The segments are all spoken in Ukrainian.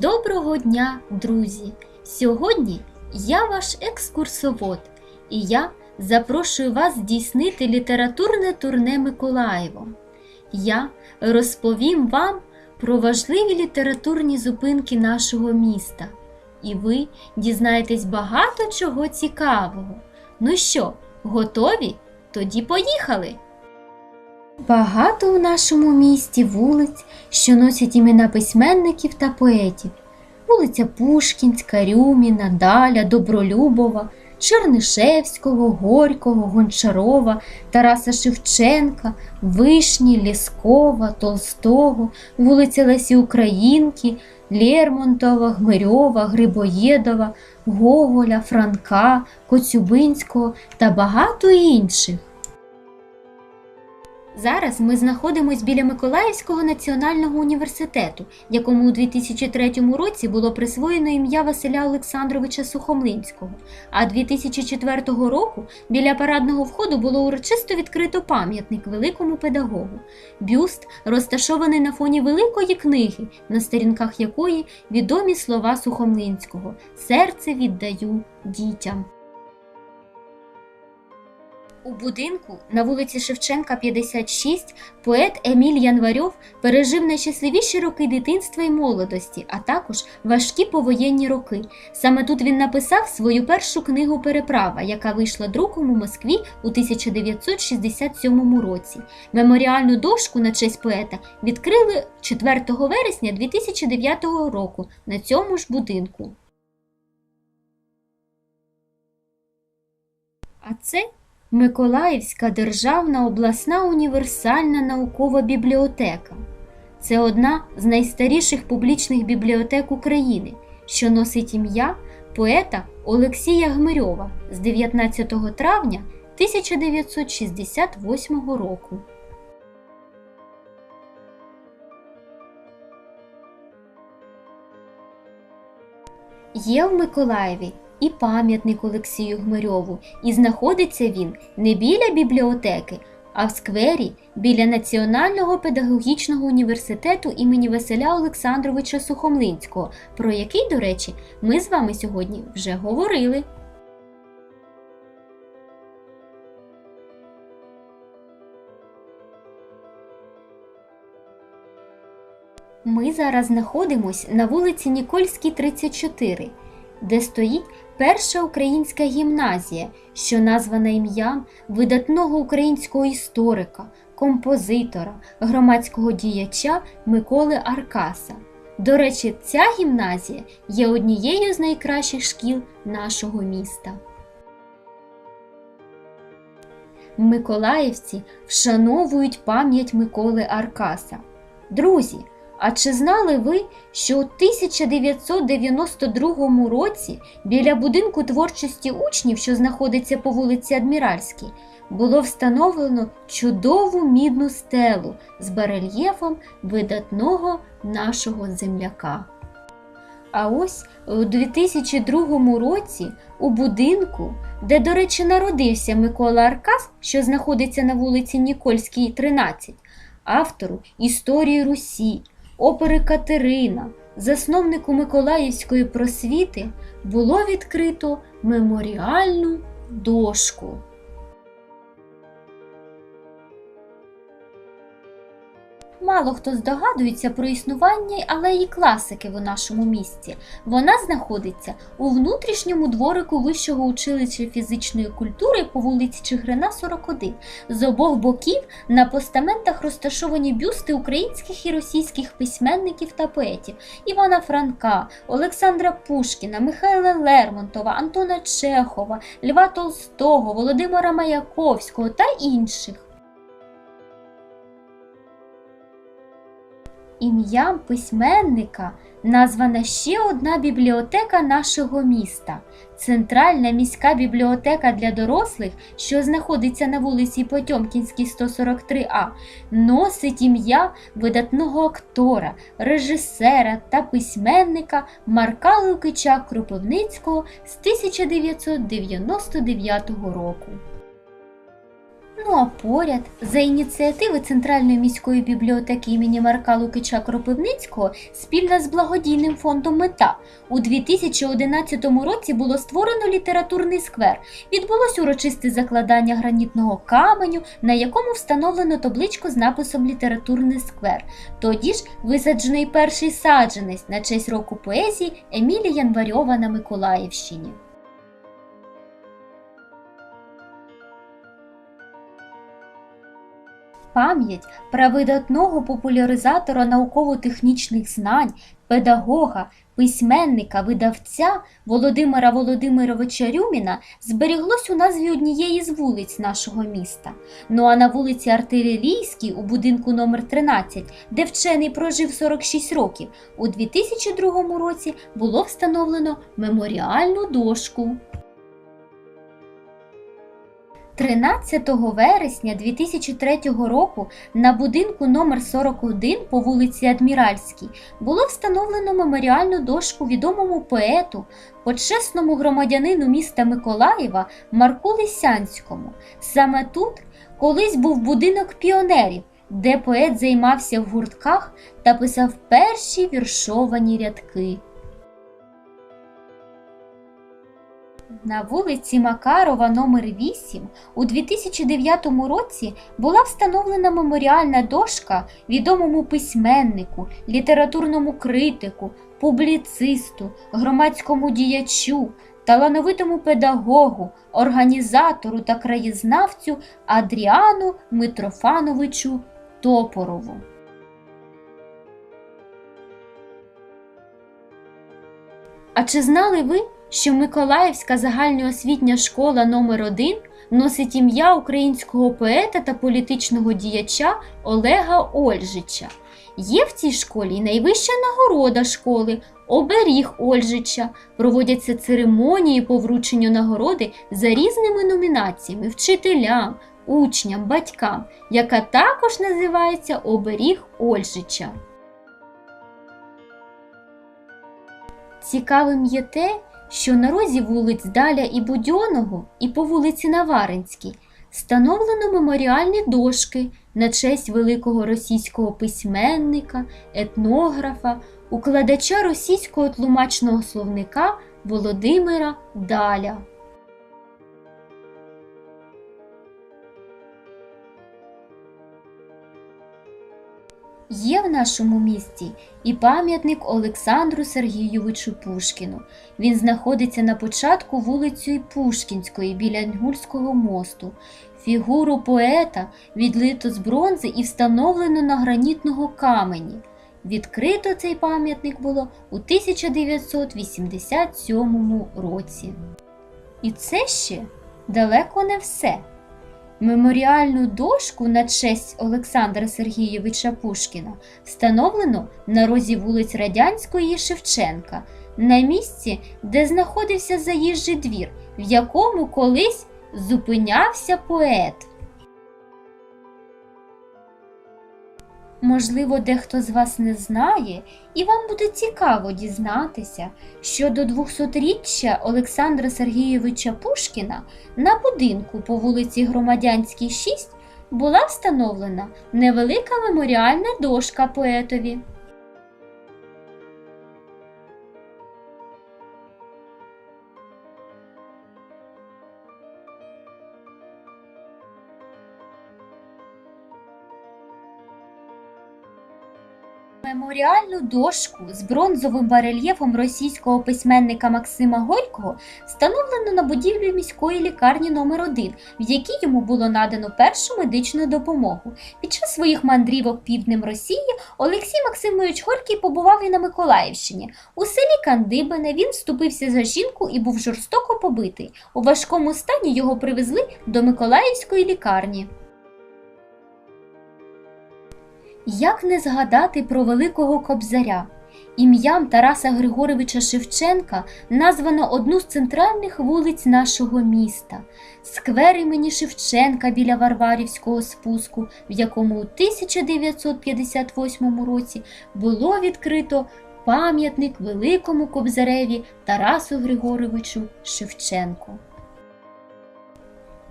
Доброго дня, друзі! Сьогодні я ваш екскурсовод, і я запрошую вас здійснити літературне турне Миколаєвом. Я розповім вам про важливі літературні зупинки нашого міста, і ви дізнаєтесь багато чого цікавого. Ну що, готові? Тоді поїхали! Багато у нашому місті вулиць, що носять імена письменників та поетів. Вулиця Пушкінська, Рюміна, Даля, Добролюбова, Чернишевського, Горького, Гончарова, Тараса Шевченка, Вишні, Лєскова, Толстого, вулиця Лесі Українки, Лермонтова, Гмирьова, Грибоєдова, Гоголя, Франка, Коцюбинського та багато інших. Зараз ми знаходимось біля Миколаївського національного університету, якому у 2003 році було присвоєно ім'я Василя Олександровича Сухомлинського. А 2004 року біля парадного входу було урочисто відкрито пам'ятник великому педагогу. Бюст розташований на фоні великої книги, на сторінках якої відомі слова Сухомлинського Серце віддаю дітям. У будинку на вулиці Шевченка, 56, поет Еміль Январьов пережив найщасливіші роки дитинства і молодості, а також важкі повоєнні роки. Саме тут він написав свою першу книгу Переправа, яка вийшла друком у Москві у 1967 році. Меморіальну дошку на честь поета відкрили 4 вересня 2009 року на цьому ж будинку. А це Миколаївська державна обласна універсальна наукова бібліотека. Це одна з найстаріших публічних бібліотек України, що носить ім'я поета Олексія Гмирьова з 19 травня 1968 року. Є в Миколаєві і пам'ятник Олексію Гмирьову, і знаходиться він не біля бібліотеки, а в сквері біля Національного педагогічного університету імені Василя Олександровича Сухомлинського, про який, до речі, ми з вами сьогодні вже говорили. Ми зараз знаходимось на вулиці Нікольській, 34, де стоїть перша українська гімназія, що названа ім'ям видатного українського історика, композитора, громадського діяча Миколи Аркаса. До речі, ця гімназія є однією з найкращих шкіл нашого міста. Миколаївці вшановують пам'ять Миколи Аркаса. Друзі, а чи знали ви, що у 1992 році біля будинку творчості учнів, що знаходиться по вулиці Адміральській, було встановлено чудову мідну стелу з барельєфом видатного нашого земляка? А ось у 2002 році у будинку, де, до речі, народився Микола Аркас, що знаходиться на вулиці Нікольській, 13, автору історії Русі, опери Катерина, засновнику Миколаївської просвіти, було відкрито меморіальну дошку. Мало хто здогадується про існування алеї класики в нашому місті. Вона знаходиться у внутрішньому дворику Вищого училища фізичної культури по вулиці Чигрина, 41. З обох боків на постаментах розташовані бюсти українських і російських письменників та поетів Івана Франка, Олександра Пушкіна, Михайла Лермонтова, Антона Чехова, Льва Толстого, Володимира Маяковського та інших. Ім'ям письменника названа ще одна бібліотека нашого міста Центральна міська бібліотека для дорослих, що знаходиться на вулиці Потьомкінській, 143А, носить ім'я видатного актора, режисера та письменника Марка Лукича Кропивницького з 1999 року. Ну а поряд, за ініціативи Центральної міської бібліотеки імені Марка Лукича Кропивницького, спільно з благодійним фондом Мета у 2011 році було створено літературний сквер. Відбулось урочисте закладання гранітного каменю, на якому встановлено табличку з написом Літературний сквер. Тоді ж висаджений перший саджанець на честь року поезії Емілія Январьова на Миколаївщині. Пам'ять про видатного популяризатора науково-технічних знань, педагога, письменника, видавця Володимира Володимировича Рюміна зберіглось у назві однієї з вулиць нашого міста. Ну а на вулиці Артилерійській у будинку номер 13, де вчений прожив 46 років, у 2002 році було встановлено меморіальну дошку. 13 вересня 2003 року на будинку номер 41 по вулиці Адміральській було встановлено меморіальну дошку відомому поету, почесному громадянину міста Миколаєва Марку Лисянському. Саме тут колись був будинок піонерів, де поет займався в гуртках та писав перші віршовані рядки. На вулиці Макарова номер 8 у 2009 році була встановлена меморіальна дошка відомому письменнику, літературному критику, публіцисту, громадському діячу, талановитому педагогу, організатору та краєзнавцю Адріану Митрофановичу Топорову. А чи знали ви, що Миколаївська загальноосвітня школа номер 1 носить ім'я українського поета та політичного діяча Олега Ольжича? Є в цій школі найвища нагорода школи оберіг Ольжича. Проводяться церемонії по врученню нагороди за різними номінаціями вчителям, учням, батькам, яка також називається Оберіг Ольжича. Цікавим є те, що на розі вулиць Даля і Будьоного і по вулиці Наваринській встановлено меморіальні дошки на честь великого російського письменника, етнографа, укладача російського тлумачного словника Володимира Даля. Є в нашому місті і пам'ятник Олександру Сергійовичу Пушкіну. Він знаходиться на початку вулицею Пушкінської біля Інгульського мосту. Фігуру поета відлито з бронзи і встановлено на гранітного камені. Відкрито цей пам'ятник було у 1987 році. І це ще далеко не все. Меморіальну дошку на честь Олександра Сергійовича Пушкіна встановлено на розі вулиць Радянської і Шевченка, на місці, де знаходився заїжджий двір, в якому колись зупинявся поет. Можливо, дехто з вас не знає, і вам буде цікаво дізнатися, що до 200-річчя Олександра Сергійовича Пушкіна на будинку по вулиці Громадянській, 6 була встановлена невелика меморіальна дошка поетові. Меморіальну дошку з бронзовим барельєфом російського письменника Максима Горького встановлено на будівлі міської лікарні номер 1 в якій йому було надано першу медичну допомогу. Під час своїх мандрівок півднем Росії Олексій Максимович Горький побував і на Миколаївщині. У селі Кандибине він вступився за жінку і був жорстоко побитий. У важкому стані його привезли до Миколаївської лікарні. Як не згадати про великого кобзаря? Ім'ям Тараса Григоровича Шевченка названо одну з центральних вулиць нашого міста, сквер імені Шевченка біля Варварівського спуску, в якому у 1958 році було відкрито пам'ятник великому кобзареві Тарасу Григоровичу Шевченку.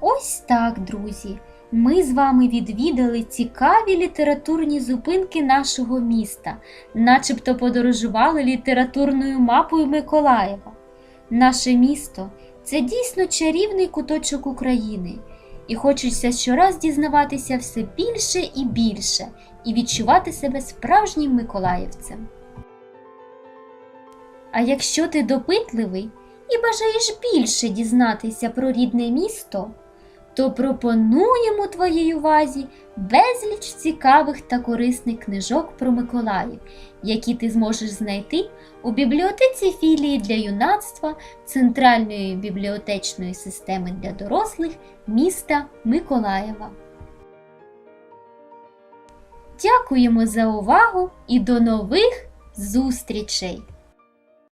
Ось так, друзі. Ми з вами відвідали цікаві літературні зупинки нашого міста, начебто подорожували літературною мапою Миколаєва. Наше місто це дійсно чарівний куточок України, і хочеться щораз дізнаватися все більше і більше і відчувати себе справжнім миколаївцем. А якщо ти допитливий і бажаєш більше дізнатися про рідне місто, то пропонуємо твоїй увазі безліч цікавих та корисних книжок про Миколаїв, які ти зможеш знайти у бібліотеці філії для юнацтва Центральної бібліотечної системи для дорослих міста Миколаєва. Дякуємо за увагу і до нових зустрічей!